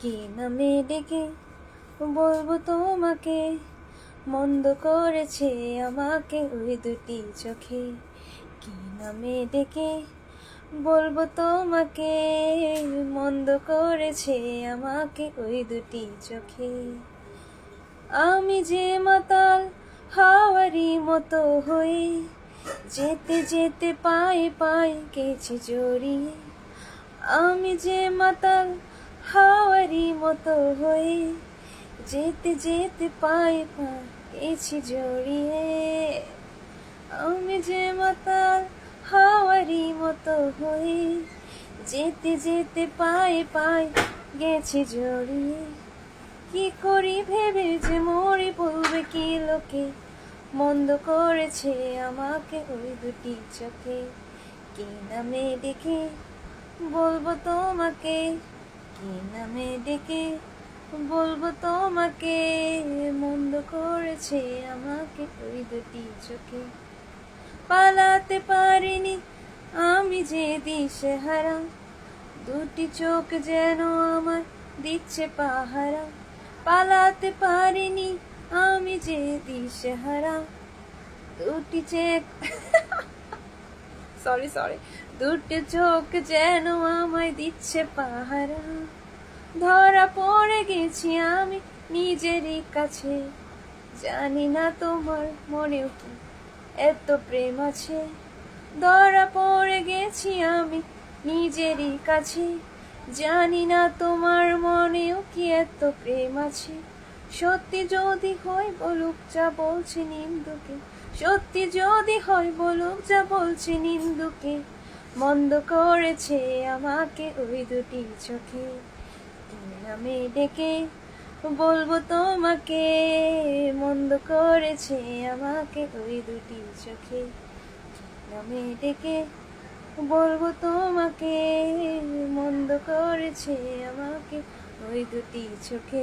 কি নামে ডেকে বলব তোমাকে? মন্দ করেছে আমাকে ওই দুটি চোখে। কি নামে ডেকে বলব তোমাকে? মন্দ করেছে আমাকে ওই দুটি চোখে। আমি যে মাতাল হাওয়ারি মতো হয়ে যেতে যেতে পায়ে পায়ে গেছি জড়িয়ে। আমি যে মাতাল হাওয়ারি মতো হয়ে যেতে যেতে পায়ে গেছি জড়িয়ে। আমি যে মাতাল হাওয়ারি মতো হয়ে যেতে যেতে পায়ে পায়ে গেছি জড়িয়ে। কি করি ভেবে যে মরে বলবে কি লোকে? মন্দ করেছে আমাকে ওই দুটি চোখে। কি নামে দেখে বলব তোমাকে? কি নামে ডেকে বলব তোমাকে, মন্দ করেছে আমাকে ওই দুটি চোখে। পালাতে পারিনি আমি যে দিশে হারা দুটি চোখ যেন আমার দিচ্ছে পাহারা। পালাতে পারিনি আমি যে দিশে হারা দুটি চেক সরি সরি দুটো চোখ যেন আমায় দিচ্ছে পাহারা। ধরা পড়ে গেছি আমি নিজেরই কাছে। জানি না তোমার মনেও কি এত প্রেম আছে। ধরা পড়ে গেছি আমি নিজেরই কাছে। জানি না তোমার মনেও কি এত প্রেম আছে। সত্যি যদি হয় বলুক, যা বলছে নিন্দুকে সত্যি যদি হয় বলুক যা বলছে নিন্দুকে, মন্দ করেছে আমাকে ওই দুটি চোখে। নামে ডেকে বলব তোমাকে, মন্দ করেছে আমাকে ওই দুটি চোখে। নামে ডেকে বলব তোমাকে, মন্দ করেছে আমাকে ওই দুটি চোখে।